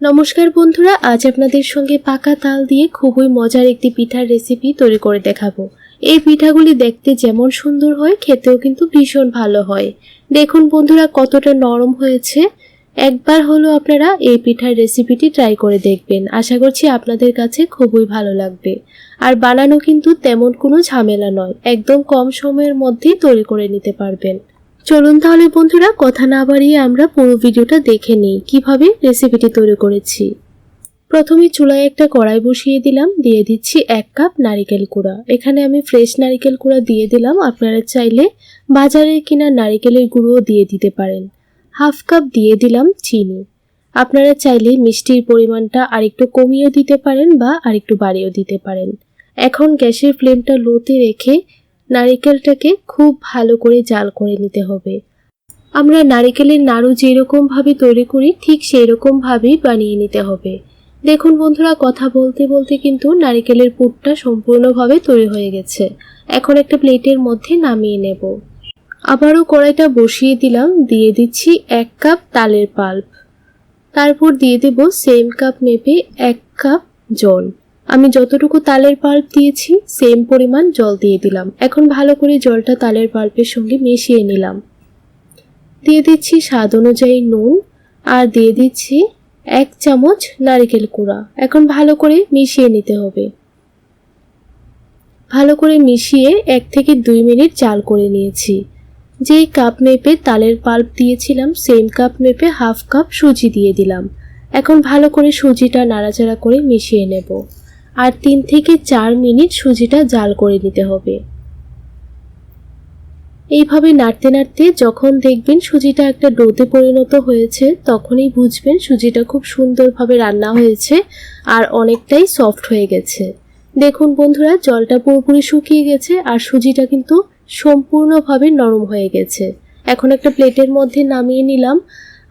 নমস্কার বন্ধুরা, আজ আপনাদের সঙ্গে পাকা তাল দিয়ে খুবই মজার একটি পিঠার রেসিপি তৈরি করে দেখাবো। এই পিঠাগুলি দেখতে যেমন সুন্দর হয়, খেতেও কিন্তু ভীষণ ভালো হয়। দেখুন বন্ধুরা, কতটা নরম হয়েছে। একবার হলো আপনারা এই পিঠার রেসিপিটি ট্রাই করে দেখবেন। আশা করছি আপনাদের কাছে খুবই ভালো লাগবে। আর বানানো কিন্তু তেমন কোনো ঝামেলা নয়, একদম কম সময়ের মধ্যেই তৈরি করে নিতে পারবেন। চলুন তাহলে বন্ধুরা, কথা না বাড়িয়ে আমরা পুরো ভিডিওটা দেখে নিই, কীভাবে রেসিপিটি তৈরি করেছি। প্রথমে চুলায় একটা কড়াই বসিয়ে দিলাম, দিয়ে দিচ্ছি এক কাপ নারিকেল কুড়া। এখানে আমি ফ্রেশ নারিকেল কুড়া দিয়ে দিলাম, আপনারা চাইলে বাজারে কিনা নারিকেলের গুঁড়োও দিয়ে দিতে পারেন। হাফ কাপ দিয়ে দিলাম চিনি। আপনারা চাইলে মিষ্টির পরিমাণটা আরেকটু কমিয়েও দিতে পারেন বা আরেকটু বাড়িয়েও দিতে পারেন। এখন গ্যাসের ফ্লেমটা লোতে রেখে নারিকেলটাকে খুব ভালো করে জাল করে নিতে হবে। আমরা নারিকেলের নাড়ু যেরকমভাবে তৈরি করি, ঠিক সেই রকমভাবেই বানিয়ে নিতে হবে। দেখুন বন্ধুরা, কথা বলতে বলতে কিন্তু নারিকেলের পুরটা সম্পূর্ণভাবে তৈরি হয়ে গেছে। এখন একটা প্লেটের মধ্যে নামিয়ে নেব। আবারও কড়াইটা বসিয়ে দিলাম, দিয়ে দিচ্ছি এক কাপ তালের পাল্প। তারপর দিয়ে দেব সেম কাপ মেপে এক কাপ জল। আমি যতটুকু তালের পাল্প দিয়েছি সেম পরিমাণ জল দিয়ে দিলাম। এখন ভালো করে জলটা তালের পাল্পের সঙ্গে মিশিয়ে নিলাম। দিয়ে দিচ্ছি স্বাদ অনুযায়ী নুন, আর দিয়ে দিচ্ছি এক চামচ নারিকেল কুড়া। এখন ভালো করে মিশিয়ে নিতে হবে। ভালো করে মিশিয়ে এক থেকে দুই মিনিট চাল করে নিয়েছি। যেই কাপ মেপে তালের পাল্প দিয়েছিলাম সেম কাপ মেপে হাফ কাপ সুজি দিয়ে দিলাম। এখন ভালো করে সুজিটা নাড়াচাড়া করে মিশিয়ে নেব। আর তিন থেকে চার মিনিট সুজিটা জাল করে নিতে হবে। এইভাবে নাড়তে নাড়তে যখন দেখবেন সুজিটা একটা ডোতে পরিণত হয়েছে, তখনই বুঝবেন সুজিটা খুব সুন্দরভাবে রান্না হয়েছে আর অনেকটাই সফট হয়ে গেছে। দেখুন বন্ধুরা, জলটা পুরোপুরি শুকিয়ে গেছে আর সুজিটা কিন্তু সম্পূর্ণভাবে নরম হয়ে গেছে। এখন একটা প্লেটের মধ্যে নামিয়ে নিলাম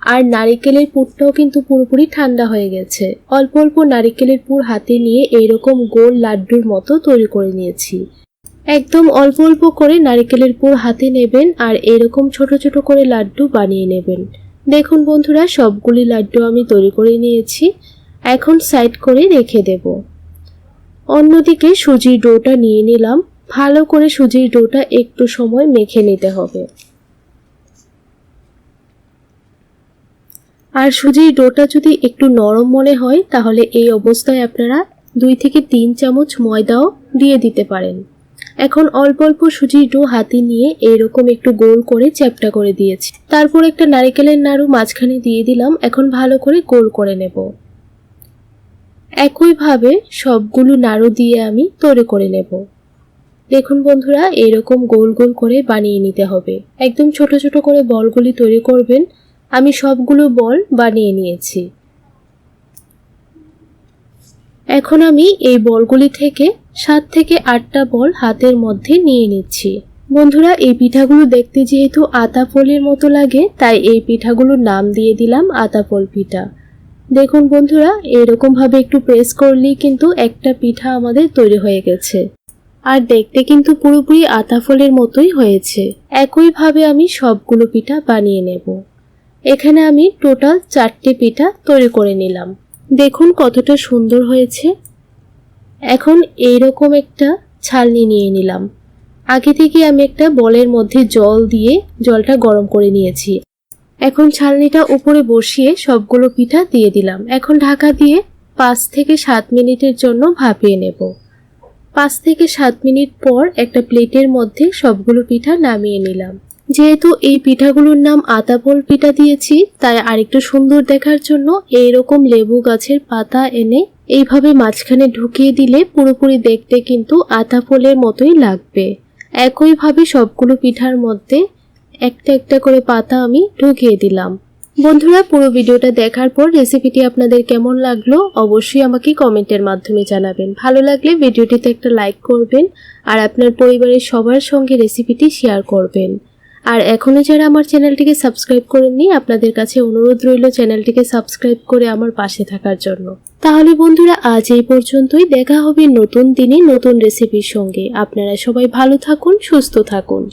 আর নারিকেলের পুরটাও কিন্তু পুরোপুরি ঠান্ডা হয়ে গেছে। অল্প অল্প নারিকেলের পুর হাতে নিয়ে এইরকম গোল লাড্ডুর মতো তৈরি করে নিয়েছি। একদম অল্প অল্প করে নারিকেলের পুর হাতে নেবেন আর এরকম ছোট ছোট করে লাড্ডু বানিয়ে নেবেন। দেখুন বন্ধুরা, সবগুলি লাড্ডু আমি তৈরি করে নিয়েছি। এখন সাইড করে রেখে দেব। অন্যদিকে সুজির ডোটা নিয়ে নিলাম। ভালো করে সুজির ডোটা একটু সময় মেখে নিতে হবে। আর সুজির ডোটা যদি একটু নরম মনে হয়, তাহলে এই অবস্থায় আপনারা দুই থেকে তিন চামচ ময়দাও দিয়ে দিতে পারেন। এখন অল্প অল্প সুজির ডো হাতে নিয়ে এইরকম একটু গোল করে চ্যাপটা করে দিয়েছি। তারপর একটা নারিকেলের নাড়ু মাঝখানে দিয়ে দিলাম, এখন ভালো করে গোল করে নেব। একইভাবে সবগুলো নাড়ু দিয়ে আমি তৈরি করে নেব। দেখুন বন্ধুরা, এরকম গোল গোল করে বানিয়ে নিতে হবে। একদম ছোট ছোট করে বলগুলি তৈরি করবেন আমি সবগুলো বল বানিয়ে নিয়েছি। এখন আমি এই বলগুলি থেকে সাত থেকে আটটা বল হাতের মধ্যে নিয়ে নিচ্ছি। বন্ধুরা, এই পিঠাগুলো দেখতে যেহেতু আতা ফলের মতো লাগে, তাই এই পিঠাগুলোর নাম দিয়ে দিলাম আতা ফল পিঠা। দেখুন বন্ধুরা, এরকমভাবে একটু প্রেস করলেই কিন্তু একটা পিঠা আমাদের তৈরি হয়ে গেছে। আর দেখতে কিন্তু পুরোপুরি আতা ফলের মতোই হয়েছে। একইভাবে আমি সবগুলো পিঠা বানিয়ে নেব। এখানে আমি টোটাল চারটে পিঠা তৈরি করে নিলাম। দেখুন কতটা সুন্দর হয়েছে। এখন এইরকম একটা ছালনি নিয়ে নিলাম। আগে থেকে আমি একটা বলের মধ্যে জল দিয়ে জলটা গরম করে নিয়েছি। এখন ছালনিটা উপরে বসিয়ে সবগুলো পিঠা দিয়ে দিলাম। এখন ঢাকা দিয়ে পাঁচ থেকে সাত মিনিটের জন্য ভাপিয়ে নেব। পাঁচ থেকে সাত মিনিট পর একটা প্লেটের মধ্যে সবগুলো পিঠা নামিয়ে নিলাম। যেহেতু এই পিঠাগুলোর নাম আতাপোল পিঠা দিয়েছি, তাই আরেকটু সুন্দর দেখার জন্য এইরকম লেবু গাছের পাতা এনে এইভাবে মাঝখানে ঢুকিয়ে দিলে পুরোপুরি দেখতে কিন্তু আতাপোলের মতোই লাগবে। একইভাবে সবগুলো পিঠার মধ্যে একটা একটা করে পাতা আমি ঢুকিয়ে দিলাম। বন্ধুরা, পুরো ভিডিওটা দেখার পর রেসিপিটি আপনাদের কেমন লাগল অবশ্যই আমাকে কমেন্টের মাধ্যমে জানাবেন। ভালো লাগলে ভিডিওটিতে একটা লাইক করবেন আর আপনার পরিবারের সবার সঙ্গে রেসিপিটি শেয়ার করবেন। আর এখনও যারা আমার চ্যানেলটিকে সাবস্ক্রাইব করেননি, আপনাদের কাছে অনুরোধ রইল চ্যানেলটিকে সাবস্ক্রাইব করে আমার পাশে থাকার জন্য। তাহলে বন্ধুরা, আজ এই পর্যন্তই। দেখা হবে নতুন দিনে নতুন রেসিপির সঙ্গে। আপনারা সবাই ভালো থাকুন, সুস্থ থাকুন।